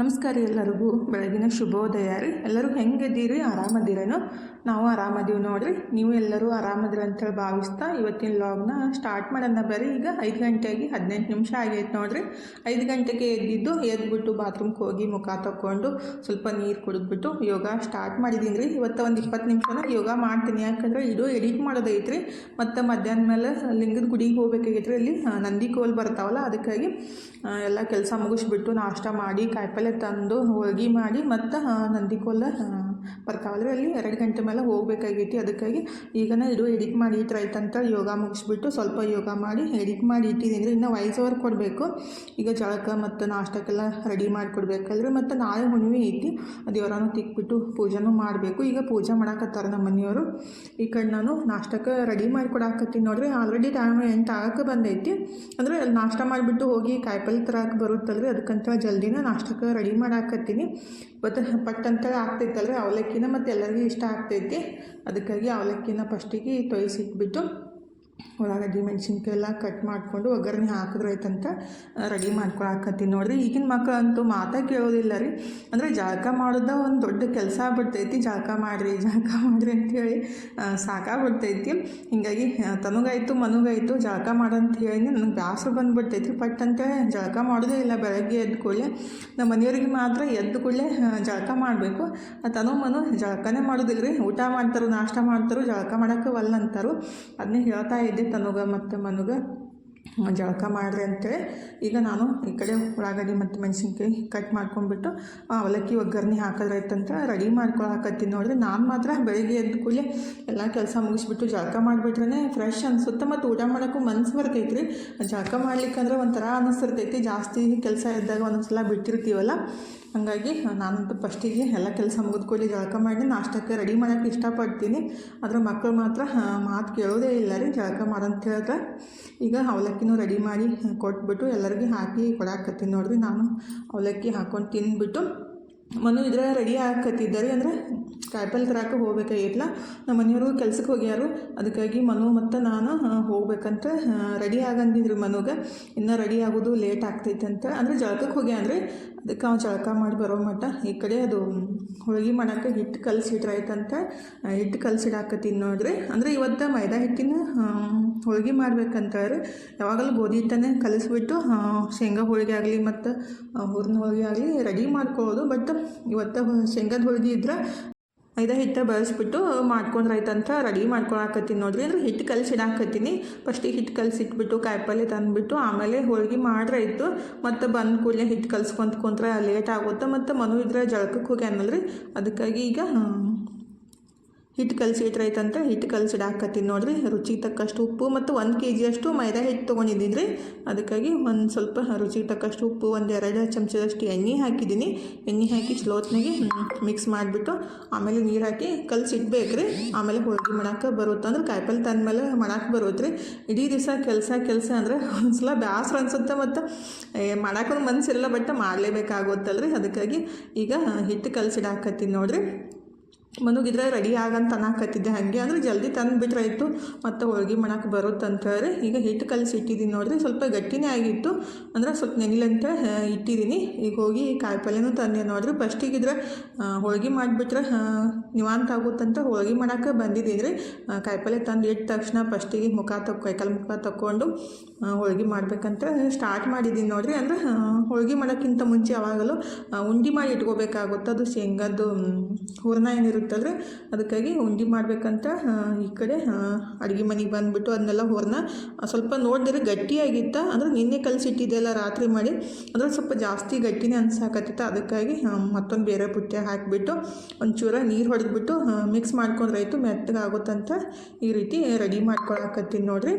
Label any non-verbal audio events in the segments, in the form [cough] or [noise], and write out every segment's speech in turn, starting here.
ನಮಸ್ಕಾರ ಎಲ್ಲರಿಗೂ. ಬೆಳಗಿನ ಶುಭೋದಯ ರೀ. ಎಲ್ಲರೂ ಹೆಂಗಿದ್ದೀರಿ? ಆರಾಮದಿರೇನು? ನಾವು ಆರಾಮದೀವಿ ನೋಡ್ರಿ ನೀವು ಎಲ್ಲರೂ ಆರಾಮದ್ರಿ ಅಂತೇಳಿ ಭಾವಿಸ್ತಾ ಇವತ್ತಿನ ಲಾಗ್ನ ಸ್ಟಾರ್ಟ್ ಮಾಡೋಣ ಬರ್ರಿ. ಈಗ ಐದು ಗಂಟೆಗೆ ಹದಿನೆಂಟು ನಿಮಿಷ ಆಗೈತೆ ನೋಡ್ರಿ. ಐದು ಗಂಟೆಗೆ ಎದ್ದಿದ್ದು ಎದ್ಬಿಟ್ಟು ಬಾತ್ರೂಮ್ಗೆ ಹೋಗಿ ಮುಖ ತಕ್ಕೊಂಡು ಸ್ವಲ್ಪ ನೀರು ಕುಡಿದ್ಬಿಟ್ಟು ಯೋಗ ಸ್ಟಾರ್ಟ್ ಮಾಡಿದ್ದೀನಿ ರೀ. ಇವತ್ತು ಒಂದು ಇಪ್ಪತ್ತು ನಿಮಿಷನ ಯೋಗ ಮಾಡ್ತೀನಿ. ಯಾಕಂದರೆ ಇದು ಎಡಿಟ್ ಮಾಡೋದೈತ್ರಿ. ಮತ್ತು ಮಧ್ಯಾಹ್ನ ಮೇಲೆ ಲಿಂಗದ ಗುಡಿಗೆ ಹೋಗ್ಬೇಕಾಗೈತ್ರಿ. ಅಲ್ಲಿ ನಂದಿ ಕೋಲ್ ಬರ್ತಾವಲ್ಲ, ಅದಕ್ಕಾಗಿ ಎಲ್ಲ ಕೆಲಸ ಮುಗಿಸ್ಬಿಟ್ಟು ನಾಷ್ಟ ಮಾಡಿ, ಕಾಯಿಪಲ್ಲೆ ತಂದು ಹೋಳ್ಗೆ ಮಾಡಿ, ಮತ್ತು ನಂದಿ ಕೋಲ ಬರ್ತಾವಲ್ರಿ ಅಲ್ಲಿ ಎರಡು ಗಂಟೆ ಮೇಲೆ ಹೋಗ್ಬೇಕಾಗೈತಿ. ಅದಕ್ಕಾಗಿ ಈಗನ ಇದು ಎಡಿಟ್ ಮಾಡಿ ಇಟ್ರಾಯ್ತಂತ ಯೋಗ ಮುಗಿಸ್ಬಿಟ್ಟು ಸ್ವಲ್ಪ ಯೋಗ ಮಾಡಿ ಎಡಿಟ್ ಮಾಡಿ ಇಟ್ಟಿದ್ದೀನಿ ಇನ್ನು ವಾಯ್ಸ್ ಓವರ್ ಕೊಡಬೇಕು. ಈಗ ಜಳಕ ಮತ್ತು ನಾಷ್ಟಕ್ಕೆಲ್ಲ ರೆಡಿ ಮಾಡಿ ಕೊಡ್ಬೇಕಲ್ರಿ ಮತ್ತು ನಾಳೆ ಹುಣ್ಣಿಮೆ ಐತಿ. ದೇವರನ್ನು ತಿಕ್ಬಿಟ್ಟು ಪೂಜೆನೂ ಮಾಡಬೇಕು. ಈಗ ಪೂಜೆ ಮಾಡಾಕತ್ತಾರ ನಮ್ಮ ಮನೆಯವರು. ಈ ಕಡೆ ನಾನು ನಾಷ್ಟಕ್ಕೆ ರೆಡಿ ಮಾಡಿ ಕೊಡಾಕತ್ತೀನಿ ನೋಡ್ರಿ. ಆಲ್ರೆಡಿ ಟೈಮ್ ಎಂಟು ಆಗಕ್ಕೆ ಬಂದೈತಿ. ಅಂದರೆ ನಾಷ್ಟ ಮಾಡಿಬಿಟ್ಟು ಹೋಗಿ ಕಾಯಿಪಲ್ಲೆ ತರಕ್ಕೆ ಬರುತ್ತಲ್ರಿ. ಅದಕ್ಕಂತ ಜಲ್ದಿನ ನಾಷ್ಟಕ್ಕೆ ರೆಡಿ ಮಾಡಾಕತ್ತೀನಿ. ಇವತ್ತು ಪಟ್ ಅಂತೇಳಿ ಆಗ್ತೈತಲ್ರಿ. ಅವಲಕ್ಕಿನ ಮತ್ತು ಎಲ್ಲರಿಗೂ ಇಷ್ಟ ಆಗ್ತೈತಿ. ಅದಕ್ಕಾಗಿ ಅವಲಕ್ಕಿನ ಫಸ್ಟಿಗೆ ತೊಯ್ಸಿಟ್ಬಿಟ್ಟು ಉಳ್ಳಾಗಡ್ಡಿ ಮೆಣಸಿನ್ಕಾಯಿ ಎಲ್ಲ ಕಟ್ ಮಾಡಿಕೊಂಡು ಒಗ್ಗರಣೆ ಹಾಕಿದ್ರೆ ಆಯ್ತಂತ ರೆಡಿ ಮಾಡ್ಕೊಳಕತ್ತೀನಿ ನೋಡಿರಿ. ಈಗಿನ ಮಕ್ಳು ಅಂತೂ ಮಾತಾ ಕೇಳೋದಿಲ್ಲ ರೀ. ಅಂದರೆ ಜಳಕ ಮಾಡೋದ ಒಂದು ದೊಡ್ಡ ಕೆಲಸ ಬಿಡ್ತೈತಿ ಜಳಕ ಮಾಡಿರಿ ಜಳಕ ಮಾಡಿರಿ ಅಂತೇಳಿ ಆ, ಸಾಕಾಗ್ಬಿಡ್ತೈತಿ. ಹಿಂಗಾಗಿ ತನಗಾಯಿತು ತನಗಾಯ್ತು ಮನುಗಾಯ್ತು ಜಳಕ ಮಾಡಂತ ಹೇಳಿ ನನಗೆ ಬ್ಯಾಸ ಬಂದುಬಿಡ್ತೈತಿ. ಬಟ್ ಅಂತೇಳಿ ಜಳಕ ಮಾಡೋದೇ ಇಲ್ಲ. ಬೆಳಗ್ಗೆ ಎದ್ದ ಕೂಡಲೇ ನಮ್ಮ ಮನೆಯವ್ರಿಗೆ ಮಾತ್ರ ಎದ್ದ ಕೂಡಲೇ ಜಳಕ ಮಾಡಬೇಕು. ತನು ಮನು ಜಳಕನೇ ಮಾಡೋದಿಲ್ಲ ರೀ ಊಟ ಮಾಡ್ತಾರೋ ನಾಷ್ಟ ಮಾಡ್ತಾರೋ ಜಳಕ ಮಾಡೋಕ್ಕೆ ಒಲ್ಲ ಅಂತಾರೋ. ಅದನ್ನೇ ಹೇಳ್ತಾ ಇದ್ದೆ ತನುಗ ಮತ್ತು ಮನುಗ ಜಳಕ ಮಾಡ್ರಿ ಅಂತೇಳಿ ಈಗ ನಾನು ಈ ಕಡೆ ಉಳ್ಳಾಗಡ್ಡಿ ಮತ್ತು ಮೆಣಸಿನ್ಕಾಯಿ ಕಟ್ ಮಾಡ್ಕೊಂಡ್ಬಿಟ್ಟು ಅವಲಕ್ಕಿ ಒಗ್ಗರಣೆ ಹಾಕಿದ್ರೈತಂತ ರೆಡಿ ಮಾಡ್ಕೊಳಕತ್ತೀನಿ ನೋಡ್ರಿ. ನಾನು ಮಾತ್ರ ಬೆಳಿಗ್ಗೆ ಎದ್ದ ಕೂಡಲೇ ಎಲ್ಲ ಕೆಲಸ ಮುಗಿಸ್ಬಿಟ್ಟು ಜಳಕ ಮಾಡಿಬಿಟ್ರೆ ಫ್ರೆಶ್ ಅನಿಸುತ್ತೆ ಮತ್ತು ಊಟ ಮಾಡೋಕ್ಕೂ ಮನ್ಸು ಬರ್ತೈತೆ ರೀ ಜಳಕ ಮಾಡ್ಲಿಕ್ಕಂದ್ರೆ ಒಂಥರ ಅನಿಸ್ತಿರ್ತೈತಿ ಜಾಸ್ತಿ ಕೆಲಸ ಇದ್ದಾಗ ಒಂದೊಂದ್ಸಲ ಬಿಟ್ಟಿರ್ತೀವಲ್ಲ. ಹಾಗಾಗಿ ನಾನಂತೂ ಫಸ್ಟಿಗೆ ಎಲ್ಲ ಕೆಲಸ ಮುಗಿದ್ಕೊಳ್ಳಿ ಜಳಕ ಮಾಡಿ ನಾಷ್ಟಕ್ಕೆ ರೆಡಿ ಮಾಡೋಕ್ಕೆ ಇಷ್ಟಪಡ್ತೀನಿ. ಆದರೆ ಮಕ್ಕಳು ಮಾತ್ರ ಮಾತು ಕೇಳೋದೇ ಇಲ್ಲ ರೀ ಜಳಕ ಮಾಡಂತ ಹೇಳಿದ್ರೆ. ಈಗ ಅವಲಕ್ಕಿನೂ ರೆಡಿ ಮಾಡಿ ಕೊಟ್ಬಿಟ್ಟು ಎಲ್ಲರಿಗೂ ಹಾಕಿ ಕೊಡಾಕತ್ತೀನಿ ನೋಡಿರಿ ನಾನು. ಅವಲಕ್ಕಿ ಹಾಕೊಂಡು ತಿಂದ್ಬಿಟ್ಟು ಮನು ಇದ್ರೆ ರೆಡಿ ಹಾಕತ್ತಿದ್ದಾರೆ ಅಂದರೆ ಕಾಯಿಪಲ್ಲೆ ತರಕ್ಕೆ ಹೋಗ್ಬೇಕಾಗಿತ್ತಲ್ಲ. ನಮ್ಮ ಮನೆಯವರು ಕೆಲ್ಸಕ್ಕೆ ಹೋಗ್ಯಾರು. ಅದಕ್ಕಾಗಿ ಮನು ಮತ್ತು ನಾನು ಹೋಗ್ಬೇಕಂತ ರೆಡಿ ಆಗಂದಿದ್ರಿ ಮನುಗೆ. ಇನ್ನೂ ರೆಡಿ ಆಗೋದು ಲೇಟ್ ಆಗ್ತೈತೆ ಅಂತ. ಅಂದರೆ ಜಳಕಕ್ಕೆ ಹೋಗ್ಯಾನ್ರಿ ಅದಕ್ಕೆ ಅವ್ನು ಜಳಕ ಮಾಡಿ ಬರೋ ಮಟ್ಟ. ಈ ಕಡೆ ಅದು ಹೋಳಿಗೆ ಮಾಡೋಕ್ಕೆ ಹಿಟ್ಟು ಕಲಸಿಟ್ರಾಯ್ತಂತ ಹಿಟ್ಟು ಕಲಸಿಡಾಕತ್ತೀನಿ ನೋಡ್ರಿ. ಅಂದರೆ ಇವತ್ತು ಮೈದಾ ಹಿಟ್ಟಿನ ಹೋಳಿಗೆ ಮಾಡ್ಬೇಕಂತಾರೆ ಯಾವಾಗಲೂ ಗೋಧಿ ಹಿಟ್ಟನ್ನೇ ಕಲಸಿಬಿಟ್ಟು ಶೇಂಗಾ ಹೋಳಿಗೆ ಆಗಲಿ ಮತ್ತು ಹೂರ್ನ ಹೋಳಿಗೆ ಆಗಲಿ ರೆಡಿ ಮಾಡ್ಕೊಳ್ಳೋದು ಬಟ್ ಇವತ್ತು ಶೇಂಗಾದ ಹೋಳಿಗೆ ಇದ್ರೆ ಮೈದಾ ಹಿಟ್ಟು ಬಳಸ್ಬಿಟ್ಟು ಮಾಡ್ಕೊಂಡ್ರಾಯ್ತಂತ ರೆಡಿ ಮಾಡ್ಕೊಳಕತ್ತೀನಿ ನೋಡ್ರಿ. ಅಂದ್ರೆ ಹಿಟ್ಟು ಕಲಸಿಡಾಕತ್ತೀನಿ ಫಸ್ಟಿಗೆ ಹಿಟ್ಟು ಕಲಸಿಟ್ಬಿಟ್ಟು ಕಾಯಿಪಲ್ಲೆ ತಂದುಬಿಟ್ಟು ಆಮೇಲೆ ಹೋಳ್ಗೆ ಮಾಡ್ರಾಯ್ತು ಮತ್ತು ಬಂದ ಕೂಡಲೇ ಹಿಟ್ಟು ಕಲಸ್ಕೊಂತ ಕುಂತ್ರೆ ಲೇಟ್ ಆಗುತ್ತೆ. ಮತ್ತು ಮನು ಇದ್ರೆ ಜಳಕಕ್ಕೆ ಹೋಗ್ಯಾನಲ್ರಿ. ಅದಕ್ಕಾಗಿ ಈಗ ಹಿಟ್ಟು ಕಲಸಿ ಇಟ್ರೈತಂತ ಹಿಟ್ಟು ಕಲಸಿಡಾಕತ್ತೀನಿ ನೋಡಿರಿ. ರುಚಿಗೆ ತಕ್ಕಷ್ಟು ಉಪ್ಪು ಮತ್ತು ಒಂದು ಕೆ ಜಿಯಷ್ಟು ಮೈದಾ ಹಿಟ್ಟು ತೊಗೊಂಡಿದ್ದೀನಿ. ರೀ ಅದಕ್ಕಾಗಿ ಒಂದು ಸ್ವಲ್ಪ ರುಚಿಗೆ ತಕ್ಕಷ್ಟು ಉಪ್ಪು, ಒಂದು ಎರಡು ಚಮಚದಷ್ಟು ಎಣ್ಣೆ ಹಾಕಿದ್ದೀನಿ. ಎಣ್ಣೆ ಹಾಕಿ ಚಲೋತ್ನಾಗೆ ಮಿಕ್ಸ್ ಮಾಡಿಬಿಟ್ಟು ಆಮೇಲೆ ನೀರು ಹಾಕಿ ಕಲಸಿಡ್ಬೇಕು ರೀ ಆಮೇಲೆ ಹೋಳಿಗೆ ಮಾಡಕ್ಕೆ ಬರುತ್ತೆ ಅಂದ್ರೆ ಕಾಯಿಪಲ್ಲೆ ತಂದ್ಮೇಲೆ ಮಾಡಕ್ಕೆ ಬರುತ್ತೆ ರೀ ಇಡೀ ದಿವಸ ಕೆಲಸ ಕೆಲಸ ಅಂದರೆ ಒಂದ್ಸಲ ಬೇಸರ ಅನ್ಸುತ್ತೆ ಮತ್ತು ಮಾಡೋಕ್ಕೂ ಮನಸ್ಸಿರಲ್ಲ ಬಟ್ ಮಾಡಲೇಬೇಕಾಗುತ್ತಲ್ರಿ. ಅದಕ್ಕಾಗಿ ಈಗ ಹಿಟ್ಟು ಕಲಸಿಡಾಕತ್ತೀನಿ ನೋಡ್ರಿ. ಮನುಗಿದ್ರೆ ರೆಡಿ ಆಗಂತ ಅನ್ನಕತ್ತಿದ್ದೆ ಹಾಗೆ. ಅಂದರೆ ಜಲ್ದಿ ತಂದು ಬಿಟ್ರಾಯ್ತು. ಮತ್ತು ಹೋಳ್ಗೆ ಮಾಡಕ್ಕೆ ಬರುತ್ತೆ ಈಗ ಹಿಟ್ಟು ಕಲಸಿ ಇಟ್ಟಿದ್ದೀನಿ ನೋಡ್ರಿ. ಸ್ವಲ್ಪ ಗಟ್ಟಿನೇ ಆಗಿತ್ತು. ಅಂದ್ರೆ ಸ್ವಲ್ಪ ನೆನಿಲಂತ ಇಟ್ಟಿದ್ದೀನಿ ಈಗ ಹೋಗಿ ಕಾಯಿಪಲ್ಯನೂ ತಂದೆ ನೋಡಿರಿ. ಫಸ್ಟಿಗಿದ್ರೆ ಹೋಳ್ಗೆ ಮಾಡಿಬಿಟ್ರೆ ನಿವಾಂತ ಆಗುತ್ತಂತ ಹೋಳಿಗೆ ಮಾಡೋಕೆ ಬಂದಿದ್ದೀನಿ ರೀ ಕಾಯಿಪಲ್ಲೆ ತಂದು ಇಟ್ಟ ತಕ್ಷಣ ಫಸ್ಟಿಗೆ ಮುಖ ತಕ್, ಕೈಕಾಲು ಮುಖ ತಕ್ಕೊಂಡು ಹೋಳಿಗೆ ಮಾಡ್ಬೇಕಂತ ಸ್ಟಾರ್ಟ್ ಮಾಡಿದ್ದೀನಿ ನೋಡಿರಿ. ಅಂದ್ರೆ ಹೋಳಿಗೆ ಮಾಡೋಕ್ಕಿಂತ ಮುಂಚೆ ಯಾವಾಗಲೂ ಉಂಡಿ ಮಾಡಿ ಇಟ್ಕೋಬೇಕಾಗುತ್ತೆ. ಅದು ಶೇಂಗಾದ್ದು ಹೂರ್ಣ ಏನಿರುತ್ತಲ್ಲ ರೀ ಅದಕ್ಕಾಗಿ ಉಂಡೆ ಮಾಡಬೇಕಂತ ಈ ಕಡೆ ಅಡುಗೆ ಮನೆಗೆ ಬಂದುಬಿಟ್ಟು ಅದನ್ನೆಲ್ಲ ಹೂರ್ಣ ಸ್ವಲ್ಪ ನೋಡಿದ್ರೆ ಗಟ್ಟಿಯಾಗಿತ್ತ. ಅಂದ್ರೆ ನಿನ್ನೆ ಕಲಸಿಟ್ಟಿದ್ದೆಲ್ಲ ರಾತ್ರಿ ಮಾಡಿ ಅಂದ್ರೆ ಸ್ವಲ್ಪ ಜಾಸ್ತಿ ಗಟ್ಟಿನೇ ಅನ್ಸಾಕತ್ತಿತ್ತು. ಅದಕ್ಕಾಗಿ ಮತ್ತೊಂದು ಬೇರೆ ಪುಟ್ಟ ಹಾಕಿಬಿಟ್ಟು ಒಂಚೂರ ನೀರು ಹೊಡೆದ್ಬಿಟ್ಟು ಮಿಕ್ಸ್ ಮಾಡ್ಕೊಂಡ್ರಾಯ್ತು ಮೆತ್ತಗಾಗುತ್ತಂತ ಈ ರೀತಿ ರೆಡಿ ಮಾಡ್ಕೊಳಕತ್ತೀನಿ ನೋಡಿರಿ.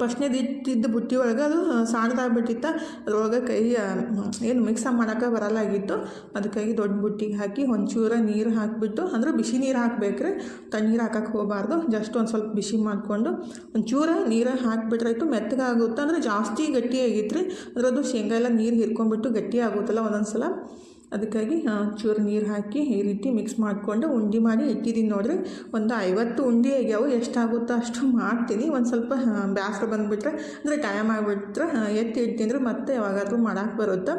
ಫಸ್ಟ್ನೇದು ಇಟ್ಟಿದ್ದ ಬುಟ್ಟಿ ಒಳಗೆ ಅದು ಸಾಣದಾಗ್ಬಿಟ್ಟಿತ್ತ ಅದ್ರೊಳಗೆ ಕೈ ಏನು ಮಿಕ್ಸ್ ಮಾಡೋಕೆ ಬರಲಾಗಿತ್ತು. ಅದಕ್ಕಾಗಿ ದೊಡ್ಡ ಬುಟ್ಟಿಗೆ ಹಾಕಿ, ಒಂಚೂರ ನೀರು ಹಾಕಿಬಿಟ್ಟು, ಅಂದ್ರೆ ಬಿಸಿ ನೀರು ಹಾಕ್ಬೇಕ್ರಿ. ತಣ್ಣೀರು ಹಾಕಕ್ಕೆ ಹೋಗಬಾರ್ದು. ಜಸ್ಟ್ ಒಂದು ಸ್ವಲ್ಪ ಬಿಸಿ ಮಾಡಿಕೊಂಡು, ಒಂಚೂರ ನೀರು ಹಾಕಿಬಿಟ್ರಾಯ್ತು ಮೆತ್ತಗಾಗುತ್ತೆ. ಅಂದರೆ ಜಾಸ್ತಿ ಗಟ್ಟಿ ಆಗಿತ್ತು ರೀ ಅದು ಶೇಂಗಾ ಎಲ್ಲ ನೀರು ಹಿರ್ಕೊಂಡ್ಬಿಟ್ಟು ಗಟ್ಟಿ ಆಗುತ್ತಲ್ಲ ಒಂದೊಂದು ಸಲ ಅದಕ್ಕಾಗಿ ಚೂರು ನೀರು ಹಾಕಿ ಈ ರೀತಿ ಮಿಕ್ಸ್ ಮಾಡಿಕೊಂಡು ಉಂಡೆ ಮಾಡಿ ಇಟ್ಟಿದ್ದೀನಿ ನೋಡಿರಿ. ಒಂದು ಐವತ್ತು ಉಂಡೆ ಆಗ್ಯಾವು, ಎಷ್ಟಾಗುತ್ತೋ ಅಷ್ಟು ಮಾಡ್ತೀನಿ. ಒಂದು ಸ್ವಲ್ಪ ಬೇಸರ ಬಂದುಬಿಟ್ರೆ, ಅಂದರೆ ಟೈಮ್ ಆಗಿಬಿಟ್ರೆ ಎತ್ತಿ ಅಂದ್ರೆ ಮತ್ತೆ ಯಾವಾಗಾದ್ರೂ ಮಾಡೋಕ್ಕೆ ಬರುತ್ತೆ.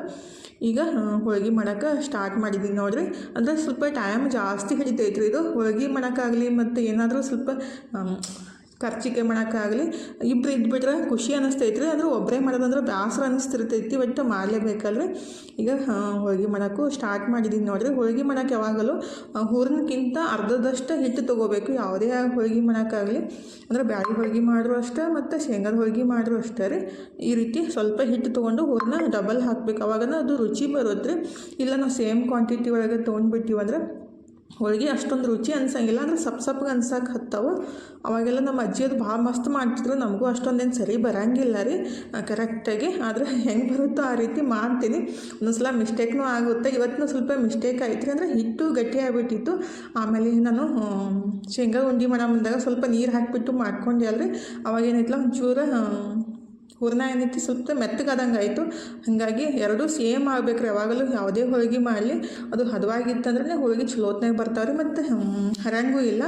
ಈಗ ಹೋಳಿಗೆ ಹೋಳ್ಗೆ ಮಾಡೋಕೆ ಸ್ಟಾರ್ಟ್ ಮಾಡಿದ್ದೀನಿ ನೋಡಿರಿ. ಅಂದರೆ ಸ್ವಲ್ಪ ಟೈಮ್ ಜಾಸ್ತಿ ಹಿಡಿತೈತ್ರಿ ಇದು. ಹೋಳ್ಗೆ ಮಾಡೋಕ್ಕಾಗಲಿ ಮತ್ತು ಏನಾದರೂ ಸ್ವಲ್ಪ ಖರ್ಚಿಗೆ ಮಾಡೋಕ್ಕಾಗಲಿ ಇಬ್ಬರು ಇದ್ಬಿಟ್ರೆ ಖುಷಿ ಅನ್ನಿಸ್ತೈತ್ರಿ ಅಂದ್ರೆ ಒಬ್ಬರೇ ಮಾಡೋದಂದ್ರೆ ಬೇಸರ ಅನ್ನಿಸ್ತಿರ್ತೈತಿ ಬಟ್ ಮಾಡಲೇಬೇಕಲ್ರಿ. ಈಗ ಹೋಳಿಗೆ ಮಾಡೋಕ್ಕೂ ಸ್ಟಾರ್ಟ್ ಮಾಡಿದ್ದೀನಿ ನೋಡಿರಿ. ಹೋಳಿಗೆ ಮಾಡೋಕ್ಕೆ ಯಾವಾಗಲೂ ಹೂರ್ನಕ್ಕಿಂತ ಅರ್ಧದಷ್ಟು ಹಿಟ್ಟು ತೊಗೋಬೇಕು. ಯಾವುದೇ ಹೋಳಿಗೆ ಮಾಡೋಕ್ಕಾಗಲಿ ಅಂದರೆ ಬ್ಯಾಳಿ ಹೋಳಿಗೆ ಮಾಡ್ರು ಅಷ್ಟೇ, ಮತ್ತು ಶೇಂಗಾದ ಹೋಳಿಗೆ ಮಾಡ್ರು ಅಷ್ಟೇ ರೀ. ಈ ರೀತಿ ಸ್ವಲ್ಪ ಹಿಟ್ಟು ತೊಗೊಂಡು ಹೂರನ್ನ ಡಬಲ್ ಹಾಕ್ಬೇಕು. ಅವಾಗ ಅದು ರುಚಿ ಬರುತ್ತೆ ರೀ ಇಲ್ಲ, ನಾವು ಸೇಮ್ ಕ್ವಾಂಟಿಟಿ ಒಳಗೆ ತೊಗೊಂಡ್ಬಿಟ್ಟಿವಿ ಅಂದ್ರೆ ಹೋಳ್ಗೆ ಅಷ್ಟೊಂದು ರುಚಿ ಅನ್ಸಂಗಿಲ್ಲ, ಅಂದ್ರೆ ಸಪ್ ಸಪ್ಪಗೆ ಅನ್ಸಕ್ಕೆ ಹತ್ತವು. ಅವಾಗೆಲ್ಲ ನಮ್ಮ ಅಜ್ಜಿ ಅದು ಭಾಳ ಮಸ್ತ್ ಮಾಡ್ತಿದ್ರು, ನಮಗೂ ಅಷ್ಟೊಂದೇನು ಸರಿ ಬರಂಗಿಲ್ಲ ರೀ. ಕರೆಕ್ಟಾಗಿ ಆದರೆ ಹೆಂಗೆ ಬರುತ್ತೋ ಆ ರೀತಿ ಮಾಡ್ತೀನಿ. ಒಂದೊಂದ್ಸಲ ಮಿಸ್ಟೇಕ್ನೂ ಆಗುತ್ತೆ. ಇವತ್ತಿನ ಸ್ವಲ್ಪ ಮಿಸ್ಟೇಕ್ ಆಯ್ತು ರೀ ಅಂದರೆ ಹಿಟ್ಟು ಗಟ್ಟಿ ಆಗಿಬಿಟ್ಟಿತ್ತು. ಆಮೇಲೆ ನಾನು ಶೇಂಗಾ ಉಂಡೆ ಮಾಡೋ ಮುಂದಾಗ ಸ್ವಲ್ಪ ನೀರು ಹಾಕಿಬಿಟ್ಟು ಮಾಡ್ಕೊಂಡೆ ಅಲ್ರಿ. ಅವಾಗ ಏನೈತಲ್ಲ ಒಂಚೂರು ಹೂರ್ಣ ಏನೈತಿ? ಸ್ವಲ್ಪ ಮೆತ್ತಗಾದಂಗೆ ಆಯಿತು. ಹಾಗಾಗಿ ಎರಡೂ ಸೇಮ್ ಆಗ್ಬೇಕು ರೀ ಯಾವಾಗಲೂ ಯಾವುದೇ ಹೋಳಿಗೆ ಮಾಡಲಿ. ಅದು ಹದವಾಗಿತ್ತಂದ್ರೆ ಹೋಳಿಗೆ ಚಲೋತ್ನಾಗ ಬರ್ತಾವೆ ರೀ ಮತ್ತು ಹರಂಗೂ ಇಲ್ಲ.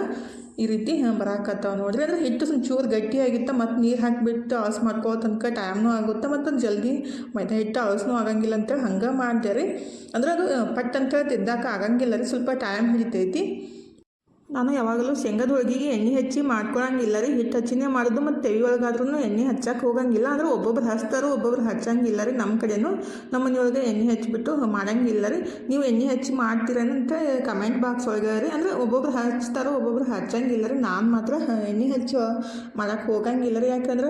ಈ ರೀತಿ ಬರಾಕತ್ತಾವ ನೋಡಿರಿ. ಅಂದ್ರೆ ಹಿಟ್ಟು ಸ್ವಲ್ಪ ಚೂರು ಗಟ್ಟಿಯಾಗಿತ್ತು ಮತ್ತು ನೀರು ಹಾಕಿಬಿಟ್ಟು ಆಸ್ ಮಾಡ್ಕೋ ತನಕ ಟೈಮ್ನೂ ಆಗುತ್ತೆ, ಮತ್ತು ಜಲ್ದಿ ಮೈದಾ ಹಿಟ್ಟು ಆಲಸ್ನೂ ಆಗಂಗಿಲ್ಲ ಅಂತೇಳಿ ಹಂಗೆ ಮಾಡಿದೆ ರೀ ಅಂದ್ರೆ ಅದು, ಪಟ್ ಅಂತೇಳಿ ತಿದ್ದಾಕ ಆಗಂಗಿಲ್ಲ ರೀ. ಸ್ವಲ್ಪ ಟೈಮ್ ಹಿಡಿತೈತಿ. ನಾನು ಯಾವಾಗಲೂ ಶೇಂಗದ ಹೋಳಿಗೆಗೆ ಎಣ್ಣೆ ಹಚ್ಚಿ ಮಾಡ್ಕೊಳಂಗಿಲ್ಲ ರೀ ಹಿಟ್ಟು ಹಚ್ಚಿನೇ ಮಾಡೋದು ಮತ್ತು ತೆವಿ ಒಳಗಾದ್ರೂ ಎಣ್ಣೆ ಹಚ್ಚಕ್ಕೆ ಹೋಗಂಗಿಲ್ಲ ಅಂದ್ರೆ ಒಬ್ಬೊಬ್ರು ಹಚ್ತಾರೋ, ಒಬ್ಬೊಬ್ರು ಹಚ್ಚಂಗಿಲ್ಲ ರೀ ನಮ್ಮ ಕಡೆನೂ ನಮ್ಮ ಮನೆಯೊಳಗೆ ಎಣ್ಣೆ ಹಚ್ಚಿಬಿಟ್ಟು ಮಾಡಂಗಿಲ್ಲ ರೀ ನೀವು ಎಣ್ಣೆ ಹಚ್ಚಿ ಮಾಡ್ತೀರೇನಂತ ಕಮೆಂಟ್ ಬಾಕ್ಸ್ ಒಳಗೆ ರೀ ಅಂದರೆ ಒಬ್ಬೊಬ್ರು ಹಚ್ತಾರೋ, ಒಬ್ಬೊಬ್ರು ಹಚ್ಚಂಗಿಲ್ಲ ರೀ ನಾನು ಮಾತ್ರ ಎಣ್ಣೆ ಹಚ್ಚಿ ಮಾಡಕ್ಕೆ ಹೋಗಂಗಿಲ್ಲ ರೀ ಯಾಕಂದ್ರೆ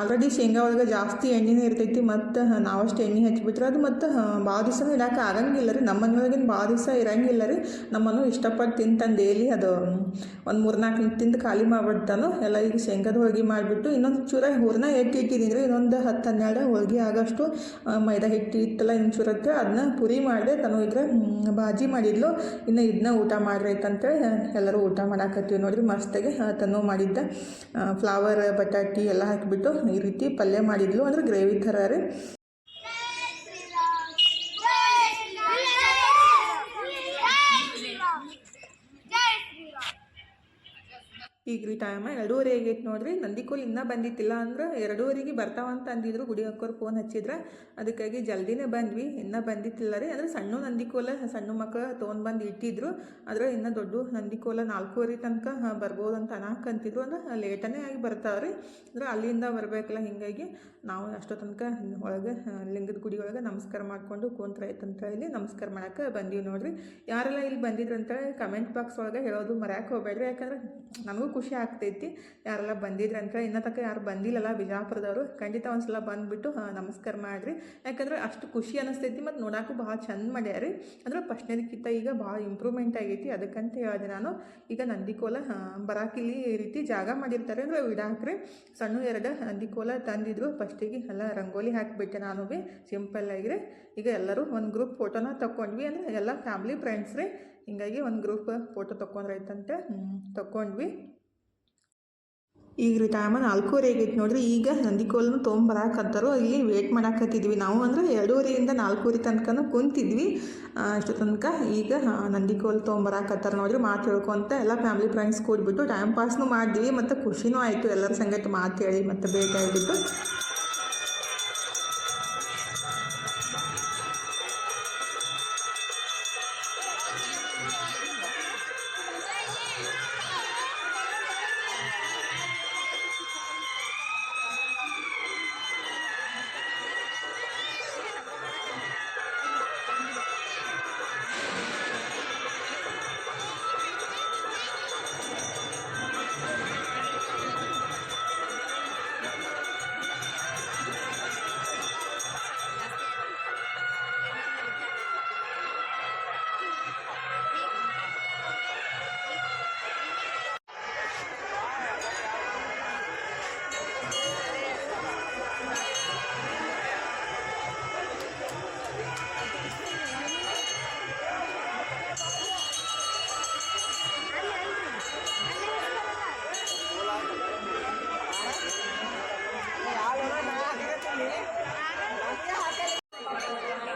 ಆಲ್ರೆಡಿ ಶೇಂಗಾ ಒಳಗೆ ಜಾಸ್ತಿ ಎಣ್ಣೆನೇ ಇರ್ತೈತಿ, ಮತ್ತು ನಾವಷ್ಟು ಎಣ್ಣೆ ಹಚ್ಚಿಬಿಟ್ರೆ ಅದು ಮತ್ತು ಭಾಳ ದಿವಸ ಇಡಕ್ಕೆ ಆಗಂಗಿಲ್ಲ ರೀ ನಮ್ಮ ಮನೆಯೊಳಗಿನ ಭಾಳ ದಿವಸ ಇರಂಗಿಲ್ಲ ರೀ ನಮ್ಮನ್ನು ಇಷ್ಟಪಟ್ಟು ತಿಂತಾನೆ ಡೈಲಿ ಅದು ಒಂದು ಮೂರ್ನಾಲ್ಕು ತಿಂದು ಖಾಲಿ ಮಾಡಿಬಿಡ್ತಾನು. ಎಲ್ಲ ಈಗ ಶೇಂಗಾದ ಹೋಳಿಗೆ ಮಾಡಿಬಿಟ್ಟು ಇನ್ನೊಂದು ಚೂರ ಹೂರ್ಣ ಎಟ್ಟಿ ಇಟ್ಟಿದ್ದೀನಿ ರೀ ಇನ್ನೊಂದು ಹತ್ತು ಹನ್ನೆರಡು ಹೋಳಿಗೆ ಆಗೋಷ್ಟು ಮೈದಾ ಹಿಟ್ಟು ಇತ್ತಲ್ಲ ಇನ್ನು ಚೂರತ್ತೆ ಅದನ್ನ ಪುರಿ ಮಾಡಿದೆ. ತನು ಇದ್ರೆ ಬಾಜಿ ಮಾಡಿದ್ಲು. ಇನ್ನು ಇದನ್ನ ಊಟ ಮಾಡ್ರೈತಂತೇಳಿ ಎಲ್ಲರೂ ಊಟ ಮಾಡಾಕತ್ತೀವಿ ನೋಡಿರಿ. ಮಸ್ತಾಗಿ ತನು ಮಾಡಿದ್ದ ಫ್ಲವರ್ ಬಟಾಟಿ ಎಲ್ಲ ಹಾಕಿಬಿಟ್ಟು ಈ ರೀತಿ ಪಲ್ಯ ಮಾಡಿದ್ಲು ಅಂದ್ರೆ ಗ್ರೇವಿ ಥರ ರೀ. ಈಗ ರೀ ಟೈಮ ಎರಡೂವರೆ ಆಗೈತೆ ನೋಡ್ರಿ. ನಂದಿಕೋಲ್ ಇನ್ನೂ ಬಂದಿತ್ತಿಲ್ಲ ಅಂದ್ರೆ ಎರಡೂವರೆಗೆ ಬರ್ತಾವಂತ ಅಂದಿದ್ರು. ಗುಡಿ ಹಾಕೋರು ಫೋನ್ ಹಚ್ಚಿದ್ರೆ. ಅದಕ್ಕಾಗಿ ಜಲ್ದಿನೇ ಬಂದ್ವಿ. ಇನ್ನೂ ಬಂದಿತ್ತಿಲ್ಲ ರೀ. ಅಂದ್ರೆ ಸಣ್ಣ ನಂದಿಕೋಲ, ಸಣ್ಣ ಮಕ್ಕಳು ತೊಗೊಂಡು ಬಂದು ಇಟ್ಟಿದ್ರು. ಆದರೆ ಇನ್ನೂ ದೊಡ್ಡ ನಂದಿಕೋಲ ನಾಲ್ಕೂವರೆ ತನಕ ಬರ್ಬೋದು ಅಂತ ಅನ್ನಕ್ಕಂತಿದ್ರು ಅಂದ್ರೆ ಲೇಟನೇ ಆಗಿ ಬರ್ತಾವೆ ರೀ. ಅಂದ್ರೆ ಅಲ್ಲಿಂದ ಬರಬೇಕಲ್ಲ, ಹಿಂಗಾಗಿ ನಾವು ಅಷ್ಟೋ ತನಕ ಒಳಗೆ ಲಿಂಗದ ಗುಡಿ ಒಳಗೆ ನಮಸ್ಕಾರ ಮಾಡಿಕೊಂಡು ಕುಂತ್ರಾಯ್ತು ಅಂತ ಹೇಳಿ ನಮಸ್ಕಾರ ಮಾಡಕ್ಕೆ ಬಂದೀವಿ ನೋಡ್ರಿ. ಯಾರೆಲ್ಲ ಇಲ್ಲಿ ಬಂದಿದ್ರು ಅಂತೇಳಿ ಕಮೆಂಟ್ ಬಾಕ್ಸ್ ಒಳಗೆ ಹೇಳೋದು ಮರ್ಯಾಕೆ ಹೋಗ್ಬೇಡ್ರಿ. ಯಾಕಂದ್ರೆ ನನಗೂ ಖುಷಿ ಆಗ್ತೈತಿ. ಯಾರೆಲ್ಲ ಬಂದಿದ್ರಿ ಅಂತ ಇನ್ನೂ ತನಕ ಯಾರು ಬಂದಿಲ್ಲಲ್ಲ ಬಿಜಾಪುರದವರು ಖಂಡಿತ ಒಂದ್ಸಲ ಬಂದುಬಿಟ್ಟು ನಮಸ್ಕಾರ ಮಾಡಿರಿ. ಯಾಕಂದ್ರೆ ಅಷ್ಟು ಖುಷಿ ಅನಿಸ್ತೈತಿ ಮತ್ತು ನೋಡೋಕ್ಕೂ ಭಾಳ ಚಂದ ಮಾಡ್ಯಾರಿ ಅಂದ್ರೆ ಫಸ್ಟ್ನೇದಕ್ಕಿಂತ ಈಗ ಭಾಳ ಇಂಪ್ರೂವ್ಮೆಂಟ್ ಆಗೈತಿ. ಅದಕ್ಕಂತ ಹೇಳಿದೆ ನಾನು, ಈಗ ನಂದಿಕೋಲ ಬರಾಕಿಲ್ಲಿ ಈ ರೀತಿ ಜಾಗ ಮಾಡಿರ್ತಾರೆ ಅಂದ್ರೆ ಇಡಾಕ್ರಿ ಸಣ್ಣ ಎರಡು ನಂದಿಕೋಲ ತಂದಿದ್ರು. ಫಸ್ಟಿಗೆ ಎಲ್ಲ ರಂಗೋಲಿ ಹಾಕಿಬಿಟ್ಟೆ ನಾನು ಭೀ ಸಿಂಪಲ್ ಆಗಿರಿ. ಈಗ ಎಲ್ಲರೂ ಒಂದು ಗ್ರೂಪ್ ಫೋಟೋನ ತಗೊಂಡ್ವಿ ಅಂದರೆ ಎಲ್ಲ ಫ್ಯಾಮ್ಲಿ, ಫ್ರೆಂಡ್ಸ್ ರೀ. ಹಿಂಗಾಗಿ ಒಂದು ಗ್ರೂಪ್ ಫೋಟೋ ತೊಗೊಂಡ್ರೈತಂತೆ ತಗೊಂಡ್ವಿ ಈಗ ರೀ ಟೈಮ ನಾಲ್ಕೂವರೆ ಆಗೈತೆ ನೋಡ್ರಿ. ಈಗ ನಂದಿಕೋಲನ್ನು ತೊಗೊಂಬರಾಕತ್ತಾರೋ, ಇಲ್ಲಿ ವೇಟ್ ಮಾಡಾಕತ್ತಿದ್ವಿ. ನಾವು ಅಂದರೆ ಎರಡೂವರೆಯಿಂದ ನಾಲ್ಕೂವರೆ ತನಕನೂ ಕುಂತಿದ್ವಿ. ಅಷ್ಟು ತನಕ ಈಗ ನಂದಿಕೋಲ್ ತೊಗೊಂಬರಾಕತ್ತಾರ ನೋಡ್ರಿ. ಮಾತು ಹೇಳ್ಕೊಂತ ಎಲ್ಲ ಫ್ಯಾಮಿಲಿ ಫ್ರೆಂಡ್ಸ್ ಕೂಡಿಬಿಟ್ಟು ಟೈಮ್ ಪಾಸ್ನು ಮಾಡಿದ್ವಿ. ಮತ್ತು ಖುಷಿನೂ ಆಯಿತು. ಎಲ್ಲರ ಸಂಗತಿ ಮಾತು ಹೇಳಿ ಮತ್ತು ಭೇಟಿ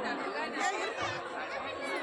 يا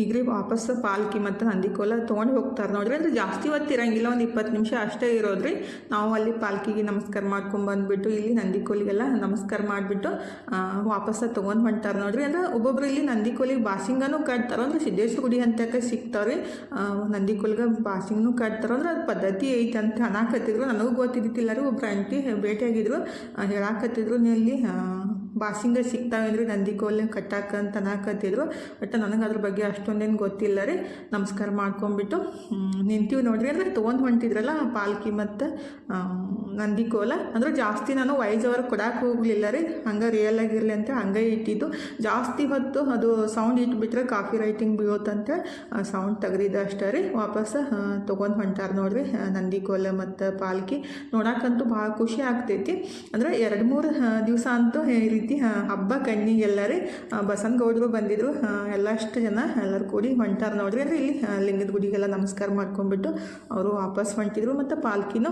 ಈಗ ರೀ ವಾಪಸ್ ಪಾಲ್ಕಿ ಮತ್ತು ನಂದಿಕೋಲ ತೊಗೊಂಡು ಹೋಗ್ತಾರೆ ನೋಡ್ರಿ. ಅಂದ್ರೆ ಜಾಸ್ತಿ ಹೊತ್ತಿರಂಗಿಲ್ಲ ಒಂದು ಇಪ್ಪತ್ತು ನಿಮಿಷ ಅಷ್ಟೇ ಇರೋದ್ರಿ. ನಾವು ಅಲ್ಲಿ ಪಾಲ್ಕಿಗೆ ನಮಸ್ಕಾರ ಮಾಡ್ಕೊಂಬಂದ್ಬಿಟ್ಟು ಇಲ್ಲಿ ನಂದಿಕೋಲಿಗೆಲ್ಲ ನಮಸ್ಕಾರ ಮಾಡಿಬಿಟ್ಟು ವಾಪಸ್ ತೊಗೊಂಡು ಹೊಂಟಾರೆ ನೋಡ್ರಿ. ಅಂದ್ರೆ ಒಬ್ಬೊಬ್ರು ಇಲ್ಲಿ ನಂದಿಕೋಲಿಗೆ ಬಾಸಿಂಗನೂ ಕಟ್ತಾರೆ. ಅಂದ್ರೆ ಸಿದ್ದೇಶ್ವರ ಗುಡಿ ಅಂತಕ್ಕೆ ಸಿಗ್ತಾವ್ರಿ? ನಂದಿಕೋಲಿಗೆ ಬಾಸಿಂಗ್ನು ಕಟ್ತಾರೆ. ಅಂದ್ರೆ ಅದು ಪದ್ಧತಿ ಐತೆ ಅಂತ ಅನ್ನಕತ್ತಿದ್ರು. ನನಗೂ ಗೊತ್ತಿದ್ದಿತ್ತಿಲ್ಲ ರೀ, ಒಬ್ರು ಆಂಟಿ ಭೇಟಿಯಾಗಿದ್ರು. ಹೇಳಾಕತ್ತಿದ್ರು ನೀ ಅಲ್ಲಿ ಆ, ಸಿಗ್ತಾವೆ ಅಂದರೆ ನಂದಿಕೋಲ್ ಕಟ್ಟಾಕ ಅಂತ ಅನ್ನಕತ್ತಿದ್ರು ಬಟ್ ನನಗೆ ಅದ್ರ ಬಗ್ಗೆ ಅಷ್ಟೊಂದೇನು ಗೊತ್ತಿಲ್ಲ ರೀ. ನಮಸ್ಕಾರ ಮಾಡ್ಕೊಂಬಿಟ್ಟು ನಿಂತೀವಿ ನೋಡ್ರಿ. ಅಂದ್ರೆ ತೊಗೊಂಡು ಹೊಂಟಿದ್ರಲ್ಲ ಪಾಲ್ಕಿ ಮತ್ತು ನಂದಿಕೋಲ ಅಂದ್ರೆ ಜಾಸ್ತಿ ನಾನು ವೈಸ್ ಅವ್ರಿಗೆ ಕೊಡಕ್ಕೆ ಹೋಗಲಿಲ್ಲ ರೀ. ಹಂಗೆ ರಿಯಲ್ ಆಗಿರಲಿ ಅಂತ ಹಂಗೆ ಇಟ್ಟಿದ್ದು. ಜಾಸ್ತಿ ಹೊತ್ತು ಅದು ಸೌಂಡ್ ಇಟ್ಬಿಟ್ರೆ ಕಾಫಿ ರೈಟಿಂಗ್ ಬೀಳೋತಂತ ಸೌಂಡ್ ತೆಗ್ದಿದ್ದೆ ಅಷ್ಟೇ ರೀ. ವಾಪಸ್ ತೊಗೊಂಡು ಹೊಂಟಾರೆ ನೋಡ್ರಿ ನಂದಿ ನಂದಿಕೋಲ ಮತ್ತು ಪಾಲ್ಕಿ. ನೋಡಕ್ಕಂತೂ ಭಾಳ ಖುಷಿ ಆಗ್ತೈತಿ. ಅಂದ್ರೆ ಎರಡು ಮೂರು ದಿವಸ ಅಂತೂ ಈ ರೀತಿ ಹಬ್ಬ ಕಣ್ಣಿಗೆಲ್ಲರೇ ರೀ ಗೌಡರು ಬಂದಿದ್ದರು ಎಲ್ಲಷ್ಟು ಜನ ಎಲ್ಲರೂ ಕೂಡಿ ಹೊಂಟಾರ ನೋಡ್ರಿ. ಅಂದರೆ ಇಲ್ಲಿ ಲಿಂಗದ ಗುಡಿಗೆಲ್ಲ ನಮಸ್ಕಾರ ಮಾಡ್ಕೊಂಡ್ಬಿಟ್ಟು ಅವರು ವಾಪಸ್ ಹೊಂಟಿದ್ರು ಮತ್ತು ಪಾಲ್ಕಿನೂ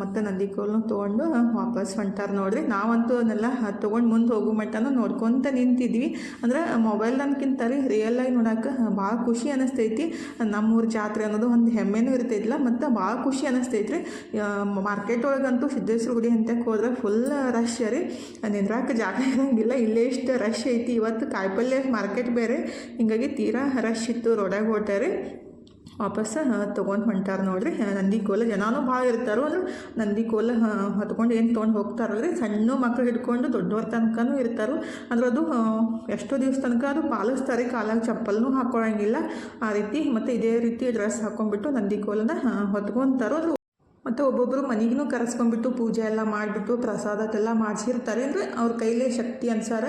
ಮತ್ತು ನಂದಿಕೋಲ್ನು ತೊಗೊಂಡು ವಾಪಸ್ ಹೊಂಟಾರ ನೋಡ್ರಿ. ನಾವಂತೂ ಅದನ್ನೆಲ್ಲ ತೊಗೊಂಡು ಮುಂದೆ ಹೋಗೋ ಮಟ್ಟನೂ ನೋಡ್ಕೊತ ನಿಂತಿದ್ವಿ. ಅಂದ್ರೆ ಮೊಬೈಲ್ ಅನ್ಕಿಂತ ರೀ ರಿಯಲ್ ಆಗಿ ನೋಡಕ್ಕೆ ಭಾಳ ಖುಷಿ ಅನಿಸ್ತೈತಿ. ನಮ್ಮೂರ ಜಾತ್ರೆ ಅನ್ನೋದು ಒಂದು ಹೆಮ್ಮೆನೂ ಇರ್ತೈತಿಲ್ಲ ಮತ್ತು ಭಾಳ ಖುಷಿ ಅನಿಸ್ತೈತಿ ರೀ ಮಾರ್ಕೆಟ್ ಒಳಗಂತೂ ಸಿದ್ದೇಶ್ವರ ಗುಡಿ ಅಂತ ಹೋದ್ರೆ ಫುಲ್ ರಶ್ ರೀ. ನಿಂದ್ರಾಕ ಜಾಗ [laughs] ಇರಂಗಿಲ್ಲ ಇಲ್ಲೇ ಇಷ್ಟು ರಶ್ ಐತಿ. ಇವತ್ತು ಕಾಯಿಪಲ್ಯ ಮಾರ್ಕೆಟ್ ಬೇರೆ. ಹಿಂಗಾಗಿ ತೀರಾ ರಶ್ ಇತ್ತು. ರೋಡಾಗ ಹೋಗ್ತಾರೆ ವಾಪಸ್ ತೊಗೊಂಡು ಹೊಂಟಾರ ನೋಡ್ರಿ. ನಂದಿ ಕೋಲ ಜನನೂ ಭಾಳ ಇರ್ತಾರೋ ಅಂದ್ರೆ, ನಂದಿಕೋಲ ಹೊತ್ಕೊಂಡು ಏನು ತೊಗೊಂಡು ಹೋಗ್ತಾರಲ್ರಿ ಸಣ್ಣ ಮಕ್ಳು ಹಿಡ್ಕೊಂಡು ದೊಡ್ಡವ್ರ ತನಕನೂ ಇರ್ತಾರೋ. ಅಂದ್ರೆ ಅದು ಎಷ್ಟೋ ದಿವಸ ತನಕ ಅದು ಪಾಲಿಸ್ತಾರೆ. ಕಾಲಾಗ ಚಪ್ಪಲ್ನೂ ಹಾಕೊಳ್ಳಂಗಿಲ್ಲ ಆ ರೀತಿ ಮತ್ತು ಇದೇ ರೀತಿ ಡ್ರೆಸ್ ಹಾಕೊಂಡ್ಬಿಟ್ಟು ನಂದಿಕೋಲನ ಹೊತ್ಕೊಂತಾರೋ ಅದು. ಮತ್ತು ಒಬ್ಬೊಬ್ಬರು ಮನೆಗೂ ಕರೆಸ್ಕೊಂಡ್ಬಿಟ್ಟು ಪೂಜೆ ಎಲ್ಲ ಮಾಡಿಬಿಟ್ಟು ಪ್ರಸಾದ ಎಲ್ಲ ಮಾಡಿಸಿರ್ತಾರೆ. ಅಂದರೆ ಅವ್ರ ಕೈಲೇ ಶಕ್ತಿ ಅನುಸಾರ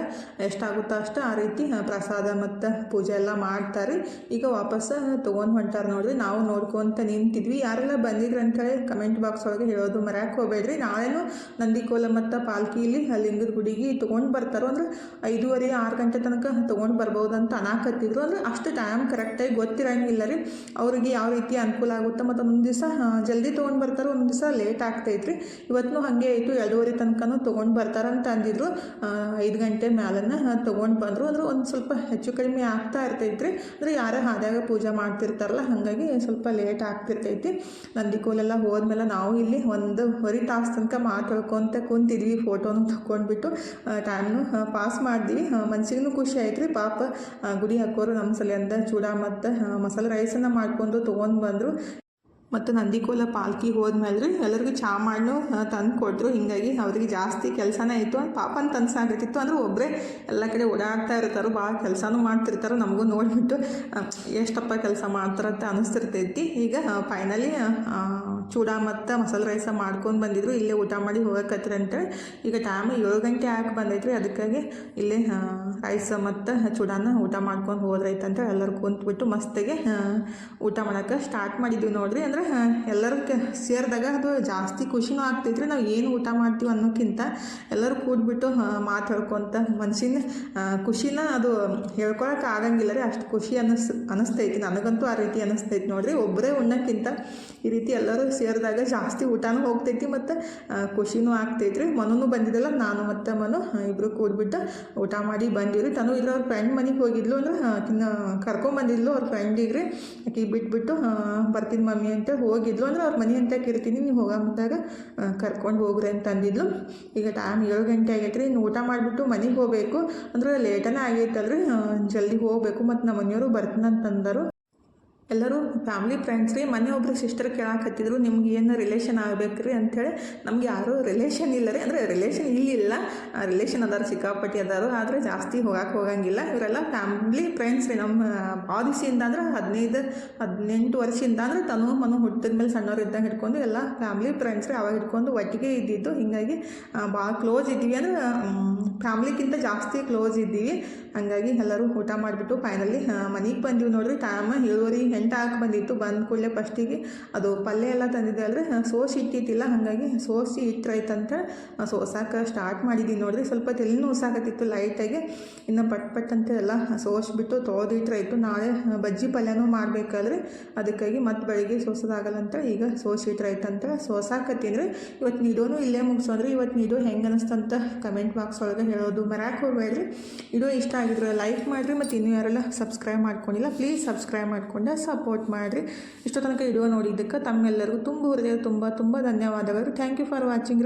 ಎಷ್ಟಾಗುತ್ತೋ ಅಷ್ಟು ಆ ರೀತಿ ಪ್ರಸಾದ ಮತ್ತು ಪೂಜೆ ಎಲ್ಲ ಮಾಡ್ತಾರೆ. ಈಗ ವಾಪಸ್ ತೊಗೊಂಡು ಹೊಂಟಾರೆ ನೋಡಿರಿ, ನಾವು ನೋಡ್ಕೊಂತ ನಿಂತಿದ್ವಿ. ಯಾರೆಲ್ಲ ಬಂದಿದ್ರು ಅಂತೇಳಿ ಕಮೆಂಟ್ ಬಾಕ್ಸ್ ಒಳಗೆ ಹೇಳೋದು ಮರ್ಯಾಕೆ ಹೋಗ್ಬೇಡ್ರಿ. ನಾಳೆನೂ ನಂದಿಕೋಲ ಮತ್ತು ಪಾಲ್ಕಿಲಿ ಲಿಂಗದ ಗುಡಿಗೆ ತೊಗೊಂಡು ಬರ್ತಾರೋ, ಅಂದ್ರೆ ಐದೂವರೆ, ಆರು ಗಂಟೆ ತನಕ ತೊಗೊಂಡು ಬರ್ಬೋದು ಅಂತ ಅನಾಕತ್ತಿದ್ರು. ಅಂದ್ರೆ ಅಷ್ಟು ಟೈಮ್ ಕರೆಕ್ಟಾಗಿ ಗೊತ್ತಿರಂಗಿಲ್ಲ ರೀ. ಅವ್ರಿಗೆ ಯಾವ ರೀತಿ ಅನುಕೂಲ ಆಗುತ್ತೆ ಮತ್ತು ಒಂದು ದಿವಸ ಜಲ್ದಿ ತೊಗೊಂಡು ಬರ್ತಾರೆ ಒಂದು ದಿವಸ ಲೇಟ್ ಆಗ್ತೈತ್ರಿ ಇವತ್ತು ಹಾಗೆ ಆಯಿತು, ಎರಡೂವರೆ ತನಕನೂ ತೊಗೊಂಡು ಬರ್ತಾರಂತ ಅಂದಿದ್ರು. ಐದು ಗಂಟೆ ಮ್ಯಾಲನ್ನು ತೊಗೊಂಡು ಬಂದರು. ಅಂದ್ರೆ ಒಂದು ಸ್ವಲ್ಪ ಹೆಚ್ಚು ಕಡಿಮೆ ಆಗ್ತಾ ಇರ್ತೈತ್ರಿ. ಅಂದರೆ ಯಾರೇ ಹಾದ್ಯಾಗ ಪೂಜೆ ಮಾಡ್ತಿರ್ತಾರಲ್ಲ, ಹಾಗಾಗಿ ಸ್ವಲ್ಪ ಲೇಟ್ ಆಗ್ತಿರ್ತೈತಿ. ನಂದಿಕೋಲೆಲ್ಲ ಹೋದ್ಮೇಲೆ ನಾವು ಇಲ್ಲಿ ಒಂದು ಹೊರಿ ತಾಸು ತನಕ ಮಾತಾಡ್ಕೊತ ಕುಂತಿದ್ವಿ ಫೋಟೋನು ತಗೊಂಡ್ಬಿಟ್ಟು. ಟೈಮ್ನು ಪಾಸ್ ಮಾಡಿದ್ವಿ. ಮನ್ಸಿಗೂ ಖುಷಿ ಆಯ್ತ್ರಿ. ಪಾಪ ಗುಡಿ ಹಾಕೋರು ನಮ್ಮ ಸಲ ಅಂದ ಚೂಡ ಮತ್ತು ಮಸಾಲೆ ರೈಸನ್ನು ಮಾಡ್ಕೊಂಡು ತೊಗೊಂಡು ಬಂದರು. ಮತ್ತು ನಂದಿಕೋಲ ಪಾಲ್ಕಿ ಹೋದ್ಮೇಲೆ ಎಲ್ಲರಿಗೂ ಚಾ ಮಾಡ್ನು ತಂದು ಕೊಟ್ಟರು ಹಿಂಗಾಗಿ ಅವ್ರಿಗೆ ಜಾಸ್ತಿ ಕೆಲಸನೇ ಇತ್ತು. ಪಾಪನ ಅಂತ ಅನ್ಸಾಗತ್ತಿತ್ತು ಅಂದ್ರೆ ಒಬ್ಬರೇ ಎಲ್ಲ ಕಡೆ ಓಡಾಡ್ತಾ ಇರ್ತಾರೆ, ಭಾಳ ಕೆಲಸನೂ ಮಾಡ್ತಿರ್ತಾರೆ. ನಮಗೂ ನೋಡಿಬಿಟ್ಟು ಎಷ್ಟಪ್ಪ ಕೆಲಸ ಮಾಡ್ತಾರಂತ ಅನಿಸ್ತಿರ್ತೈತಿ. ಈಗ ಫೈನಲಿ ಚೂಡ ಮತ್ತು ಮಸಾಲೆ ರೈಸ ಮಾಡ್ಕೊಂಡು ಬಂದಿದ್ರು. ಇಲ್ಲೇ ಊಟ ಮಾಡಿ ಹೋಗಕತ್ರಿ ಅಂತೇಳಿ ಈಗ ಟೈಮ್ ಏಳು ಗಂಟೆ ಆಗಿ ಬಂದೈತ್ರಿ. ಅದಕ್ಕಾಗಿ ಇಲ್ಲೇ ರೈಸ ಮತ್ತು ಚೂಡಾನ ಊಟ ಮಾಡ್ಕೊಂಡು ಹೋದ್ರೈತಂತ ಎಲ್ಲರೂ ಕುಂತ್ಬಿಟ್ಟು ಮಸ್ತಿಗೆ ಊಟ ಮಾಡೋಕ್ಕೆ ಸ್ಟಾರ್ಟ್ ಮಾಡಿದ್ವಿ ನೋಡ್ರಿ. ಅಂದ್ರೆ ಎಲ್ಲರೂ ಸೇರಿದಾಗ ಅದು ಜಾಸ್ತಿ ಖುಷಿನೂ ಆಗ್ತೈತ್ರಿ. ನಾವು ಏನು ಊಟ ಮಾಡ್ತೀವಿ ಅನ್ನೋಕ್ಕಿಂತ ಎಲ್ಲರೂ ಕೂಡ್ಬಿಟ್ಟು ಮಾತಾಡ್ಕೊತ ಮನ್ಸಿನ ಖುಷಿನ ಅದು ಹೇಳ್ಕೊಳಕ್ಕೆ ಆಗಂಗಿಲ್ಲ ರೀ. ಅಷ್ಟು ಖುಷಿ ಅನ್ನಿಸ್ ಅನ್ನಿಸ್ತೈತಿ ನನಗಂತೂ ಆ ರೀತಿ ಅನ್ನಿಸ್ತೈತಿ ನೋಡ್ರಿ. ಒಬ್ಬರೇ ಉಣ್ಣಕ್ಕಿಂತ ಈ ರೀತಿ ಎಲ್ಲರೂ ಸೇರಿದಾಗ ಜಾಸ್ತಿ ಊಟನೂ ಹೋಗ್ತೈತಿ ಮತ್ತು ಖುಷಿನೂ ಆಗ್ತೈತ್ರಿ. ಮನೂ ಬಂದಿದ್ದಲ್ಲ, ನಾನು ಮತ್ತು ಮನು ಇಬ್ಬರು ಕೂಡ್ಬಿಟ್ಟು ಊಟ ಮಾಡಿ ಬಂದಿವ್ರಿ. ತಾನು ಇಲ್ಲ ಅವ್ರ ಫ್ರೆಂಡ್ ಮನೆಗೆ ಹೋಗಿದ್ಲು ಅಂದ್ರೆ ಆಕಿನ ಕರ್ಕೊಂಬಂದಿದ್ಲು ಅವ್ರ ಫ್ರೆಂಡಿಗೆ ರೀ ಆಕೆ ಬಿಟ್ಬಿಟ್ಟು ಬರ್ತೀನಿ ಮಮ್ಮಿ ಅಂತ ಹೋಗಿದ್ಲು ಅಂದ್ರೆ ಅವ್ರ ಮನೆ ಅಂತ ಇರ್ತೀನಿ ನೀವು ಹೋಗಂದಾಗ ಕರ್ಕೊಂಡು ಹೋಗ್ರಿ ಅಂತ ಅಂದಿದ್ಲು. ಈಗ ಟೈಮ್ ಏಳು ಗಂಟೆ ಆಗೈತೆ ರೀ ಇನ್ನು ಊಟ ಮಾಡಿಬಿಟ್ಟು ಮನೆಗೆ ಹೋಗಬೇಕು. ಅಂದ್ರೆ ಲೇಟನೇ ಆಗೈತಲ್ರಿ ಜಲ್ದಿ ಹೋಗಬೇಕು ಮತ್ತು ನಮ್ಮ ಮನೆಯವರು ಬರ್ತೀನಿ ಅಂತಂದರು ಎಲ್ಲರೂ ಫ್ಯಾಮ್ಲಿ ಫ್ರೆಂಡ್ಸ್ ರೀ, ಮನೆ ಒಬ್ರು ಸಿಸ್ಟರ್ ಕೇಳಾಕತ್ತಿದ್ರು ನಿಮ್ಗೆ ಏನು ರಿಲೇಷನ್ ಆಗಬೇಕು ರೀ ಅಂಥೇಳಿ ನಮ್ಗೆ ಯಾರೂ ರಿಲೇಷನ್ ಇಲ್ಲ ರೀ. ಅಂದರೆ ರಿಲೇಷನ್ ಇಲ್ಲಿಲ್ಲ. ರಿಲೇಷನ್ ಅದಾರ, ಸಿಕ್ಕಾಪಟ್ಟಿ ಅದಾರು, ಆದರೆ ಜಾಸ್ತಿ ಹೋಗಕ್ಕೆ ಹೋಗಂಗಿಲ್ಲ. ಇವರೆಲ್ಲ ಫ್ಯಾಮ್ಲಿ ಫ್ರೆಂಡ್ಸ್ ರೀ. ನಮ್ಮ ಭಾಳ ಅಂದ್ರೆ ಹದಿನೈದು, ಹದಿನೆಂಟು ವರ್ಷದಿಂದ ಅಂದ್ರೆ ತನು ಮನು ಹುಟ್ಟಿದ ಮೇಲೆ ಸಣ್ಣವ್ರು ಇದ್ದಂಗೆ ಹಿಡ್ಕೊಂಡು ಎಲ್ಲ ಫ್ಯಾಮ್ಲಿ ಫ್ರೆಂಡ್ಸ್ ರೀ ಅವಾಗ ಹಿಡ್ಕೊಂಡು ಒಟ್ಟಿಗೆ ಇದ್ದಿದ್ದು. ಹೀಗಾಗಿ ಭಾಳ ಕ್ಲೋಸ್ ಇದ್ದೀವಿ ಅಂದ್ರೆ ಫ್ಯಾಮ್ಲಿಗಿಂತ ಜಾಸ್ತಿ ಕ್ಲೋಸ್ ಇದ್ದೀವಿ. ಹಂಗಾಗಿ ಎಲ್ಲರೂ ಊಟ ಮಾಡಿಬಿಟ್ಟು ಫೈನಲಿ ಮನೆಗೆ ಬಂದೀವಿ ನೋಡಿರಿ. ಟೈಮ್ ಏಳುವರೆ ಎಂಟು ಹಾಕಿ ಬಂದಿತ್ತು. ಬಂದ ಕೂಡಲೇ ಫಸ್ಟಿಗೆ ಅದು ಪಲ್ಯ ಎಲ್ಲ ತಂದಿದ್ದೆ ಅಲ್ರಿ ಸೋಸಿ ಇಟ್ಟಿತ್ತಿಲ್ಲ ಹಾಗಾಗಿ ಸೋಸಿ ಇಟ್ಟರೈತಂತ ಸೋಸಾಕ ಸ್ಟಾರ್ಟ್ ಮಾಡಿದ್ದೀವಿ ನೋಡಿರಿ. ಸ್ವಲ್ಪ ತೆಲಿನೂ ಉಸಾಕತ್ತಿತ್ತು ಲೈಟಾಗಿ ಇನ್ನು ಪಟ್ ಪಟ್ ಅಂತ ಎಲ್ಲ ಸೋಸಿಬಿಟ್ಟು ತೊಳೆದು ಇಟ್ಟರಾಯ್ತು ನಾಳೆ ಬಜ್ಜಿ ಪಲ್ಯನೂ ಮಾಡಬೇಕಲ್ರಿ. ಅದಕ್ಕಾಗಿ ಮತ್ತೆ ಬೆಳಿಗ್ಗೆ ಸೋಸೋದಾಗಲ್ಲ ಅಂತ ಈಗ ಸೋಸಿ ಇಟ್ಟರಾಯ್ತಂತ ಸೋಸಾಕತ್ತೀನಿ ರೀ. ಇವತ್ತು ನೀಡೋನು ಇಲ್ಲೇ ಮುಗಿಸೋದ್ರಿ ಇವತ್ತು ನೀಡೋ ಹೆಂಗೆ ಅನಿಸ್ತಂತ ಕಮೆಂಟ್ ಬಾಕ್ಸ್ ಒಳಗೆ ಒಳಗೆ ಹೇಳೋದು ಬರಕ್ಕೆ ಹೋಗಬೇಡ್ರಿ. ವಿಡಿಯೋ ಇಷ್ಟ ಆಗಿದ್ರೆ ಲೈಕ್ ಮಾಡಿರಿ ಮತ್ತು ಇನ್ನೂ ಯಾರೆಲ್ಲ ಸಬ್ಸ್ಕ್ರೈಬ್ ಮಾಡ್ಕೊಂಡಿಲ್ಲ ಪ್ಲೀಸ್ ಸಬ್ಸ್ಕ್ರೈಬ್ ಮಾಡ್ಕೊಂಡು ಸಪೋರ್ಟ್ ಮಾಡಿರಿ. ಇಷ್ಟೋ ತನಕ ವಿಡಿಯೋ ನೋಡಿದ್ದಕ್ಕೆ ತಮ್ಮೆಲ್ಲರಿಗೂ ತುಂಬ ಹೃದಯ ತುಂಬ ತುಂಬ ಧನ್ಯವಾದಗಳು. Thank you for watching